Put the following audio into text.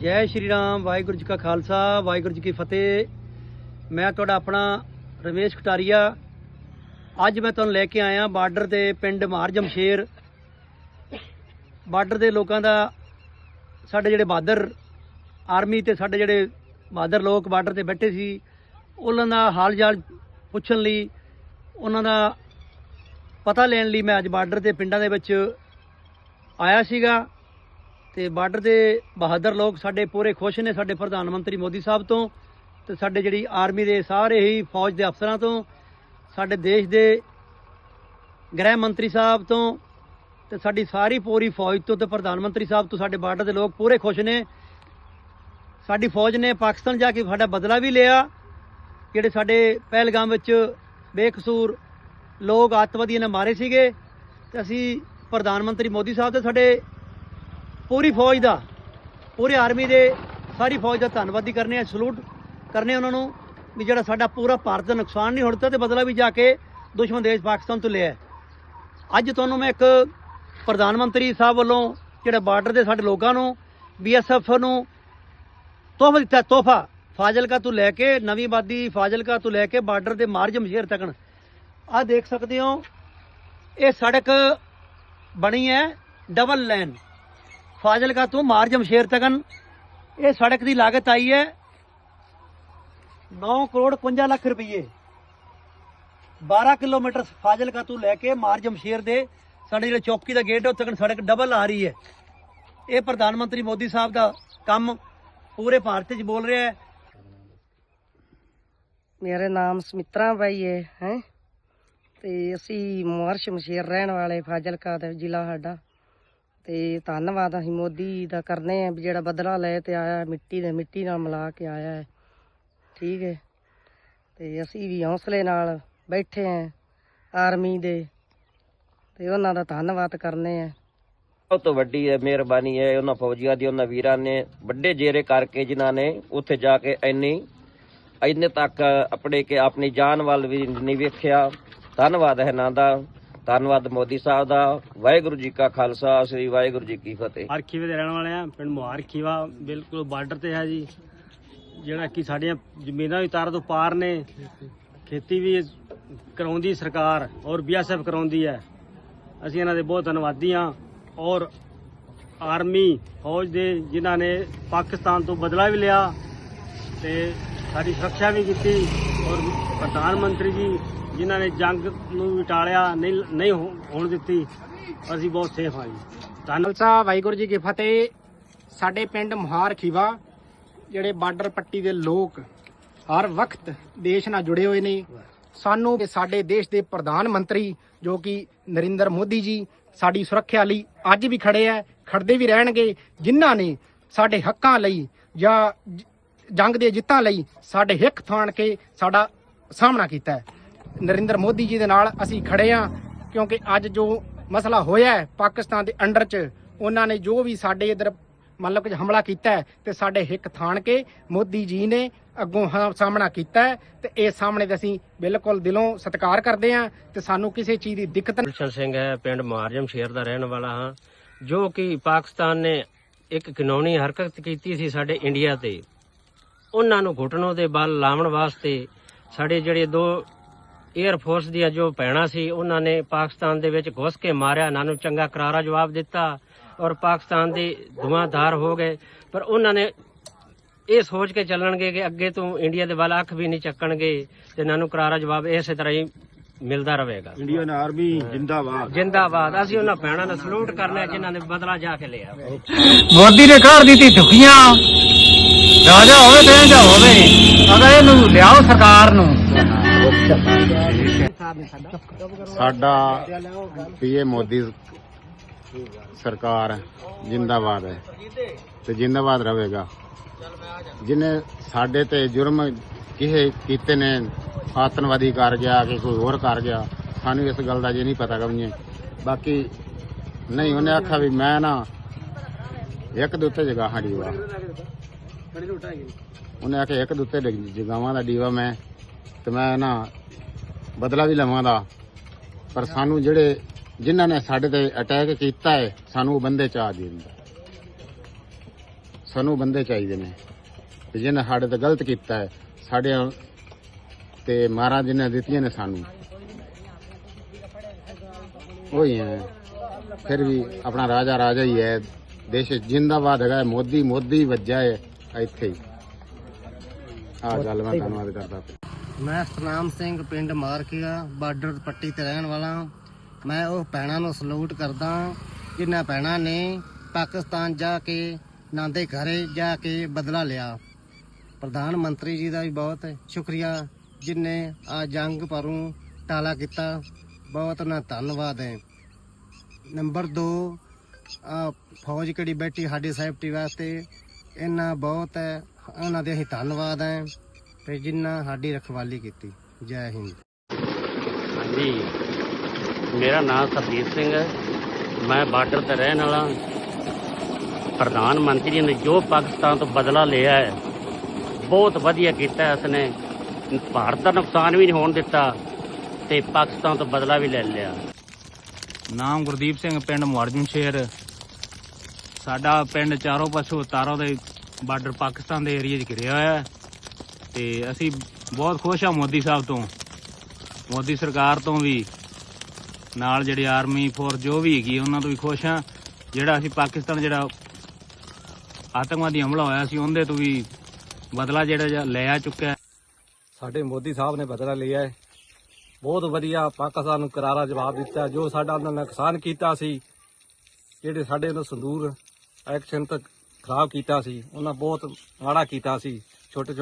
ਜੈ ਸ਼੍ਰੀ ਰਾਮ, ਵਾਹਿਗੁਰੂ ਜੀ ਕਾ ਖਾਲਸਾ, ਵਾਹਿਗੁਰੂ ਜੀ ਕੀ ਫਤਿਹ। ਮੈਂ ਤੁਹਾਡਾ ਆਪਣਾ ਰਮੇਸ਼ ਕਟਾਰੀਆ ਅੱਜ ਮੈਂ ਤੁਹਾਨੂੰ ਲੈ ਕੇ ਆਇਆ ਬਾਰਡਰ ਦੇ ਪਿੰਡ ਮਾਰ ਜਮਸ਼ੇਰ। ਬਾਰਡਰ ਦੇ ਲੋਕਾਂ ਦਾ ਸਾਡੇ ਜਿਹੜੇ ਬਹਾਦਰ ਆਰਮੀ ਤੇ ਸਾਡੇ ਜਿਹੜੇ ਬਹਾਦਰ ਲੋਕ ਬਾਰਡਰ ਤੇ ਬੈਠੇ ਸੀ, ਉਹਨਾਂ ਦਾ ਹਾਲ ਚਾਲ ਪੁੱਛਣ ਲਈ, ਉਹਨਾਂ ਦਾ ਪਤਾ ਲੈਣ ਲਈ ਮੈਂ ਅੱਜ ਬਾਰਡਰ ਦੇ ਪਿੰਡਾਂ ਦੇ ਵਿੱਚ ਆਇਆ ਸੀਗਾ। ਤੇ ਬਾਰਡਰ ਦੇ ਬਹਾਦਰ ਲੋਕ ਸਾਡੇ ਪੂਰੇ ਖੁਸ਼ ਨੇ, ਸਾਡੇ ਪ੍ਰਧਾਨ ਮੰਤਰੀ ਮੋਦੀ ਸਾਹਿਬ ਤੋਂ ਤੇ ਸਾਡੇ ਜਿਹੜੀ ਆਰਮੀ ਦੇ ਸਾਰੇ ਹੀ ਫੌਜ ਦੇ ਅਫਸਰਾਂ ਤੋਂ, ਸਾਡੇ ਦੇਸ਼ ਦੇ ਗ੍ਰਹਿ ਮੰਤਰੀ ਸਾਹਿਬ ਤੋਂ ਤੇ ਸਾਡੀ ਸਾਰੀ ਪੂਰੀ ਫੌਜ ਤੋਂ ਤੇ ਪ੍ਰਧਾਨ ਮੰਤਰੀ ਸਾਹਿਬ ਤੋਂ ਸਾਡੇ ਬਾਰਡਰ ਦੇ ਲੋਕ ਪੂਰੇ ਖੁਸ਼ ਨੇ। ਸਾਡੀ ਫੌਜ ਨੇ ਪਾਕਿਸਤਾਨ ਜਾ ਕੇ ਸਾਡਾ ਬਦਲਾ ਵੀ ਲਿਆ, ਜਿਹੜੇ ਸਾਡੇ ਪਹਿਲਗਾਮ ਵਿੱਚ ਬੇਕਸੂਰ ਲੋਕ ਅੱਤਵਾਦੀਆਂ ਨੇ ਮਾਰੇ ਸੀਗੇ ਤੇ ਅਸੀਂ ਪ੍ਰਧਾਨ ਮੰਤਰੀ ਮੋਦੀ ਸਾਹਿਬ ਤੇ ਸਾਡੇ ਪੂਰੀ ਫੌਜ ਦਾ, ਪੂਰੇ ਆਰਮੀ ਦੇ ਸਾਰੀ ਫੌਜ ਦਾ ਧੰਨਵਾਦੀ ਕਰਨੇ ਆ, ਸਲੂਟ ਕਰਨੇ ਉਹਨਾਂ ਨੂੰ ਵੀ ਜਿਹੜਾ ਸਾਡਾ ਪੂਰਾ ਭਾਰਤ ਦਾ ਨੁਕਸਾਨ ਨਹੀਂ ਹੋਣ ਦਿੱਤਾ ਤੇ ਬਦਲਾ ਵੀ ਜਾ ਕੇ ਦੁਸ਼ਮਣ ਦੇਸ਼ ਪਾਕਿਸਤਾਨ ਤੋਂ ਲਿਆ ਅੱਜ ਤੁਹਾਨੂੰ ਮੈਂ ਇੱਕ ਪ੍ਰਧਾਨ ਮੰਤਰੀ ਸਾਹਿਬ ਵੱਲੋਂ ਜਿਹੜਾ ਬਾਰਡਰ ਦੇ ਸਾਡੇ ਲੋਕਾਂ ਨੂੰ ਬੀਐਸਐਫ ਨੂੰ ਤੋਹਫਾ ਦਿੱਤਾ, ਤੋਹਫਾ ਫਾਜ਼ਿਲਕਾ ਤੋਂ ਲੈ ਕੇ ਨਵੀਂ ਆਬਾਦੀ ਫਾਜ਼ਿਲਕਾ ਤੋਂ ਲੈ ਕੇ ਬਾਰਡਰ ਦੇ ਮਾਰਜਮ ਜਮਸ਼ੇਰ ਤੱਕ। ਆਹ ਦੇਖ ਸਕਦੇ ਹੋ, ਇਹ ਸੜਕ ਬਣੀ ਹੈ ਡਬਲ ਲਾਈਨ ਫਾਜ਼ਿਲਕਾ ਤੋਂ ਮਾਰ ਜਮਸ਼ੇਰ ਤੱਕ ਇਹ ਸੜਕ ਦੀ ਲਾਗਤ ਆਈ ਹੈ 9 ਕਰੋੜ 51 ਲੱਖ ਰੁਪਏ 12 ਕਿਲੋਮੀਟਰ ਫਾਜ਼ਿਲਕਾ ਤੋਂ ਲੈ ਕੇ ਮਾਰ ਜਮਸ਼ੇਰ ਦੇ, ਸਾਡੇ ਜਿਹੜੇ ਚੌਕੀ ਦਾ ਗੇਟ ਹੈ, ਉੱਥੇ ਤੱਕ ਸੜਕ ਡਬਲ ਆ ਰਹੀ ਹੈ। ਇਹ ਪ੍ਰਧਾਨ ਮੰਤਰੀ ਮੋਦੀ ਸਾਹਿਬ ਦਾ ਕੰਮ ਪੂਰੇ ਭਾਰਤ 'ਚ ਬੋਲ ਰਿਹਾ ਹੈ। ਮੇਰਾ ਨਾਮ ਸਮਿਤਰਾ ਬਾਈ ਹੈ ਹੈ। ਤੇ ਅਸੀਂ ਮੁਹਰ ਮਸ਼ੀਰ ਰਹਿਣ ਵਾਲੇ ਫਾਜ਼ਿਲਕਾ ਦਾ ਜ਼ਿਲ੍ਹਾ ਸਾਡਾ। ਤੇ ਧੰਨਵਾਦ ਅਸੀਂ ਮੋਦੀ ਦਾ ਕਰਨੇ ਆ ਵੀ ਜਿਹੜਾ ਬਦਲਾ ਲੈ ਤੇ ਆਇਆ ਮਿੱਟੀ ਦੇ ਮਿੱਟੀ ਨਾਲ ਮਿਲਾ ਕੇ ਆਇਆ ਹੈ। ਠੀਕ ਹੈ। ਤੇ ਅਸੀਂ ਵੀ ਹੌਸਲੇ ਨਾਲ ਬੈਠੇ ਆ ਆਰਮੀ ਦੇ ਤੇ ਉਹਨਾਂ ਦਾ ਧੰਨਵਾਦ ਕਰਨੇ ਆ। ਬਹੁਤ ਵੱਡੀ ਹੈ ਮਿਹਰਬਾਨੀ ਹੈ ਉਹਨਾਂ ਫੌਜੀਆਂ ਦੀ, ਉਹਨਾਂ ਵੀਰਾਂ ਨੇ, ਵੱਡੇ ਜੇਰੇ ਕਰਕੇ ਜਿਨ੍ਹਾਂ ਨੇ ਉੱਥੇ ਜਾ ਕੇ ਇੰਨੀ, ਇੰਨੇ ਤੱਕ ਆਪਣੇ ਕਿ ਆਪਣੀ ਜਾਨ ਵੱਲ ਵੀ ਨਹੀਂ ਵੇਖਿਆ। ਧੰਨਵਾਦ ਹੈ ਇਹਨਾਂ ਦਾ। ਧੰਨਵਾਦ ਮੋਦੀ ਸਾਹਿਬ ਦਾ, ਵਾਹਿਗੁਰੂ ਜੀ ਕਾ ਖਾਲਸਾ, ਸ੍ਰੀ ਵਾਹਿਗੁਰੂ ਜੀ ਕੀ ਫਤਿਹ। ਹਰਖੀਵੇ ਦੇ ਰਹਿਣ ਵਾਲੇ ਆ, ਪਿੰਡ ਮੁਹਾਰ ਖੀਵਾ, ਬਿਲਕੁਲ ਬਾਰਡਰ ਤੇ ਹੈ ਜੀ। ਜਿਹੜਾ ਕਿ ਸਾਡੀਆਂ ਜ਼ਮੀਨਾਂ ਵੀ ਤਾਰਾਂ ਤੋਂ ਪਾਰ ਨੇ। ਖੇਤੀ ਵੀ ਕਰਾਉਂਦੀ ਸਰਕਾਰ ਔਰ ਬੀਐਸਐਫ ਕਰਾਉਂਦੀ ਹੈ। ਅਸੀਂ ਇਹਨਾਂ ਦੇ ਬਹੁਤ ਧੰਨਵਾਦੀ ਹਾਂ ਔਰ ਆਰਮੀ ਫੌਜ ਦੇ ਜਿਨ੍ਹਾਂ ਨੇ ਪਾਕਿਸਤਾਨ ਤੋਂ ਬਦਲਾ ਵੀ ਲਿਆ ਤੇ ਸਾਡੀ ਸੁਰੱਖਿਆ ਵੀ ਕੀਤੀ ਔਰ ਪ੍ਰਧਾਨ ਮੰਤਰੀ ਜੀ ਜਿਨ੍ਹਾਂ ਨੇ ਜੰਗ ਨੂੰ ਵਿਟਾਲਿਆ ਨਹੀਂ ਨਹੀਂ ਹੋ- ਹੋਣ ਦਿੱਤੀ, ਅਸੀਂ ਬਹੁਤ ਸੇਫ ਹਾਂ ਜੀ। ਧੰਨਵਾਦ। ਸਾਹਿਬ ਵਾਹਿਗੁਰੂ ਜੀ ਕੀ ਫਤਿਹ। ਸਾਡੇ ਪਿੰਡ ਮੁਹਾਰ ਖੀਵਾ, ਜਿਹੜੇ ਬਾਰਡਰ ਪੱਟੀ ਦੇ ਲੋਕ ਹਰ ਵਕਤ ਦੇਸ਼ ਨਾਲ ਜੁੜੇ ਹੋਏ ਨੇ। ਸਾਨੂੰ ਸਾਡੇ ਦੇਸ਼ ਦੇ ਪ੍ਰਧਾਨ ਮੰਤਰੀ, ਜੋ ਕਿ ਨਰਿੰਦਰ ਮੋਦੀ ਜੀ, ਸਾਡੀ ਸੁਰੱਖਿਆ ਲਈ ਅੱਜ ਵੀ ਖੜੇ ਆ, ਖੜਦੇ ਵੀ ਰਹਿਣਗੇ, ਜਿਨ੍ਹਾਂ ਨੇ ਸਾਡੇ ਹੱਕਾਂ ਲਈ ਜਾਂ, ਜੰਗ ਦੇ ਜਿੱਤਾਂ ਲਈ ਸਾਡੇ ਹਿੱਕ ਥਾਣ ਕੇ ਸਾਡਾ ਸਾਹਮਣਾ ਕੀਤਾ ਹੈ। ਨਰਿੰਦਰ ਮੋਦੀ ਜੀ ਦੇ ਨਾਲ ਅਸੀਂ ਖੜੇ ਆ ਕਿਉਂਕਿ ਅੱਜ ਜੋ ਮਸਲਾ ਹੋਇਆ ਹੈ ਪਾਕਿਸਤਾਨ ਦੇ ਅੰਡਰ 'ਚ, ਉਹਨਾਂ ਨੇ ਜੋ ਵੀ ਸਾਡੇ ਇਧਰ ਮਤਲਬ ਕਿ ਹਮਲਾ ਕੀਤਾ ਹੈ ਤੇ ਸਾਡੇ ਹਿੱਕ ਥਾਣ ਕੇ ਮੋਦੀ ਜੀ ਨੇ ਅੱਗੋਂ ਹਾਂ ਸਾਹਮਣਾ ਕੀਤਾ ਹੈ ਤੇ ਇਹ ਸਾਹਮਣੇ ਤੇ ਅਸੀਂ ਬਿਲਕੁਲ ਦਿਲੋਂ ਸਤਿਕਾਰ ਕਰਦੇ ਹਾਂ ਤੇ ਸਾਨੂੰ ਕਿਸੇ ਚੀਜ਼ ਦੀ ਦਿੱਕਤ ਨਹੀਂ ਸਿੰਘ ਹੈ, ਪਿੰਡ ਮਾਰਜਮ ਸ਼ੇਰ ਦਾ ਰਹਿਣ ਵਾਲਾ ਹਾਂ, ਜੋ ਕਿ ਪਾਕਿਸਤਾਨ ਨੇ ਇੱਕ ਕਾਨੂੰਨੀ ਹਰਕਤ ਕੀਤੀ ਸੀ ਸਾਡੇ ਇੰਡੀਆ ਤੇ। ਉਹਨਾਂ ਨੂੰ ਘੁਟਨੋਂ ਦੇ ਬਲ ਲਾਉਣ ਵਾਸਤੇ ਸਾਡੇ ਜਿਹੜੇ ਦੋ 에ਅਰ ਫੋਰਸ ਦੀਆਂ ਜੋ ਭੈਣਾਂ ਸੀ ਉਹਨਾਂ ਨੇ ਪਾਕਿਸਤਾਨ ਦੇ ਵਿੱਚ ਘੁਸ ਕੇ ਮਾਰਿਆ। ਇਹਨਾਂ ਨੂੰ ਚੰਗਾ ਕਰਾਰਾ ਜਵਾਬ ਦਿੱਤਾ ਔਰ ਪਾਕਿਸਤਾਨ ਦੇ ਧੂਆਂਧਾਰ ਹੋ ਗਏ। ਪਰ ਉਹਨਾਂ ਨੇ ਇਹ ਸੋਚ ਕੇ ਚੱਲਣਗੇ ਕਿ ਅੱਗੇ ਤੋਂ ਇੰਡੀਆ ਦੇ ਵੱਲ ਅੱਖ ਵੀ ਨਹੀਂ ਚੱਕਣਗੇ ਤੇ ਇਹਨਾਂ ਨੂੰ ਕਰਾਰਾ ਜਵਾਬ ਇਸੇ ਤਰ੍ਹਾਂ ਹੀ ਮਿਲਦਾ ਰਹੇਗਾ। ਇੰਡੀਅਨ ਆਰਮੀ ਜਿੰਦਾਬਾਦ। ਜਿੰਦਾਬਾਦ। ਅਸੀਂ ਉਹਨਾਂ ਭੈਣਾਂ ਨੂੰ ਸਲੂਟ ਕਰਨਾ ਜਿਨ੍ਹਾਂ ਨੇ ਬਦਲਾ ਜਾ ਕੇ ਲਿਆ। ਮੋਦੀ ਨੇ ਘਰ ਦਿੱਤੀ ਦੁਖੀਆਂ। ਰਾਜਾ ਹੋਵੇ ਤੇ ਜਾਂ ਹੋਵੇ। ਅਗਰ ਇਹਨੂੰ ਲਿਆਓ ਸਰਕਾਰ ਨੂੰ। ਸਾਡਾ ਪੀਏ ਮੋਦੀ ਸਰਕਾਰ ਜਿੰਦਾਬਾਦ ਹੈ ਤੇ ਜਿੰਦਾਬਾਦ ਰਹੇਗਾ। ਜਿਨੇ ਸਾਡੇ ਤੇ ਜੁਰਮ ਕਿਹੇ ਕੀਤੇ ਨੇ, ਆਤੰਕਵਾਦੀ ਕਰ ਗਿਆ ਕਿ ਕੋਈ ਹੋਰ ਕਰ ਗਿਆ, ਸਾਨੂੰ ਇਸ ਗੱਲ ਦਾ ਜੇ ਨਹੀਂ ਪਤਾ ਕਵੀਏ। ਬਾਕੀ ਨਹੀਂ, ਉਹਨੇ ਆਖਿਆ ਵੀ ਮੈਂ ਨਾ ਇੱਕ ਦੇ ਉੱਤੇ ਜਗ੍ਹਾ ਡੀਵਾ। ਉਹਨੇ ਆਖਿਆ ਇੱਕ ਦੇ ਉੱਤੇ ਡ- ਦਾ ਡੀਵਾ ਮੈਂ ਤੇ ਮੈਂ ਨਾ ਬਦਲਾ ਵੀ ਲਵਾਂ ਦਾ ਪਰ ਸਾਨੂੰ ਜਿਹੜੇ ਜਿਨ੍ਹਾਂ ਨੇ ਸਾਡੇ ਤੇ ਅਟੈਕ ਕੀਤਾ ਹੈ ਸਾਨੂੰ ਉਹ ਬੰਦੇ ਚਾਹ ਦਿੰਦਾ। ਸਾਨੂੰ ਬੰਦੇ ਚਾਹੀਦੇ ਨੇ। ਤੇ ਜਿਹਨੇ ਸਾਡੇ ਤੇ ਗਲਤ ਕੀਤਾ ਹੈ ਸਾਡੇ ਤੇ ਮਹਾਰਾਜ ਨੇ ਦਿੱਤੀਆਂ ਨੇ ਸਾਨੂੰ। ਉਹੀ ਹੈ। ਫਿਰ ਵੀ ਆਪਣਾ ਰਾਜਾ ਰਾਜਾ ਹੀ ਹੈ। ਦੇਸ਼ ਜਿੰਦਾਬਾਦ ਹੈਗਾ ਮੋਦੀ ਮੋਦੀ ਵੱਜਾ ਹੈ ਇੱਥੇ ਹੀ। ਆ ਗੱਲ ਮੈਂ ਧੰਨਵਾਦ ਕਰਦਾ। ਮੈਂ ਸਤਨਾਮ ਸਿੰਘ ਪਿੰਡ ਮਾਰਕੀਆ, ਬਾਰਡਰ ਪੱਟੀ ਤੇ ਰਹਿਣ ਵਾਲਾ ਹਾਂ। ਮੈਂ ਉਹ ਭੈਣਾਂ ਨੂੰ ਸਲੂਟ ਕਰਦਾ ਜਿਨ੍ਹਾਂ ਭੈਣਾਂ ਨੇ ਪਾਕਿਸਤਾਨ ਜਾ ਕੇ, ਨਾਂਦੇ ਘਰੇ ਜਾ ਕੇ ਬਦਲਾ ਲਿਆ। ਪ੍ਰਧਾਨ ਮੰਤਰੀ ਜੀ ਦਾ ਵੀ ਬਹੁਤ ਸ਼ੁਕਰੀਆ ਜਿਨਨੇ ਆ ਜੰਗ ਪਰੋਂ ਟਾਲਾ ਕੀਤਾ। ਬਹੁਤ ਉਹਨਾਂ ਧੰਨਵਾਦ ਹੈ। ਨੰਬਰ 2 ਆ ਫੌਜ ਕਿਹੜੀ ਬੈਠੀ ਸਾਡੀ ਸੇਫਟੀ ਵਾਸਤੇ ਇਹਨਾਂ ਬਹੁਤ ਹੈ, ਉਹਨਾਂ ਦੇ ਅਸੀਂ ਧੰਨਵਾਦ ਹੈ। ਤੇ ਜਿਨ੍ਹਾਂ ਸਾਡੀ ਰਖਵਾਲੀ ਕੀਤੀ। ਜੈ ਹਿੰਦ। ਹਾਂਜੀ। ਮੇਰਾ ਨਾਮ ਸਰਜੀਤ ਸਿੰਘ ਹੈ। ਮੈਂ ਬਾਰਡਰ ਤੇ ਰਹਿਣ ਵਾਲਾ। ਪ੍ਰਧਾਨ ਮੰਤਰੀ ਨੇ ਜੋ ਪਾਕਿਸਤਾਨ ਤੋਂ ਬਦਲਾ ਲਿਆ ਹੈ ਬਹੁਤ ਵਧੀਆ ਕੀਤਾ ਹੈ ਉਸਨੇ। ਭਾਰਤ ਦਾ ਨੁਕਸਾਨ ਵੀ ਨਹੀਂ ਹੋਣ ਦਿੱਤਾ ਤੇ ਪਾਕਿਸਤਾਨ ਤੋਂ ਬਦਲਾ ਵੀ ਲੈ ਲਿਆ। ਨਾਮ ਗੁਰਦੀਪ ਸਿੰਘ ਪਿੰਡ ਮੁਆਰਜਮ ਸ਼ੇਰ ਸਾਡਾ ਪਿੰਡ ਚਾਰੋਂ ਪਾਸੋਂ ਤਾਰਾਂ ਦੇ ਬਾਰਡਰ ਪਾਕਿਸਤਾਨ ਦੇ ਏਰੀਆ 'ਚ ਘਿਰਿਆ ਹੋਇਆ ਹੈ। ਤੇ ਅਸੀਂ ਬਹੁਤ ਖੁਸ਼ ਹਾਂ ਮੋਦੀ ਸਾਹਿਬ ਤੋਂ। ਮੋਦੀ ਸਰਕਾਰ ਤੋਂ ਵੀ, ਨਾਲ ਜਿਹੜੇ ਆਰਮੀ ਫੋਰਸ ਜੋ ਵੀ ਹੈਗੀ, ਉਹਨਾਂ ਤੋਂ ਵੀ ਖੁਸ਼ ਹਾਂ। ਜਿਹੜਾ ਅਸੀਂ ਪਾਕਿਸਤਾਨ ਜਿਹੜਾ ਆਤੰਕਵਾਦੀ ਹਮਲਾ ਹੋਇਆ ਸੀ, ਉਹਦੇ ਤੋਂ ਵੀ ਬਦਲਾ ਜਿਹੜਾ ਜਿਹਾ ਲਿਆ ਚੁੱਕਿਆ। ਸਾਡੇ ਮੋਦੀ ਸਾਹਿਬ ਨੇ ਬਦਲਾ ਲਿਆ ਹੈ। ਬਹੁਤ ਵਧੀਆ ਪਾਕਿਸਤਾਨ ਨੂੰ ਕਰਾਰਾ ਜਵਾਬ ਦਿੱਤਾ, ਜੋ ਸਾਡਾ ਉਹਨਾਂ ਨੇ ਨੁਕਸਾਨ ਕੀਤਾ ਸੀ, ਜਿਹੜੇ ਸਾਡੇ ਨੂੰ ਸੰਦੂਰ ਐਕਸ਼ਨ ਤੱਕ ਖਰਾਬ ਕੀਤਾ ਸੀ, ਉਹਨਾਂ ਬਹੁਤ ਮਾੜਾ ਕੀਤਾ ਸੀ ਛੋਟੇ ਛੋਟੇ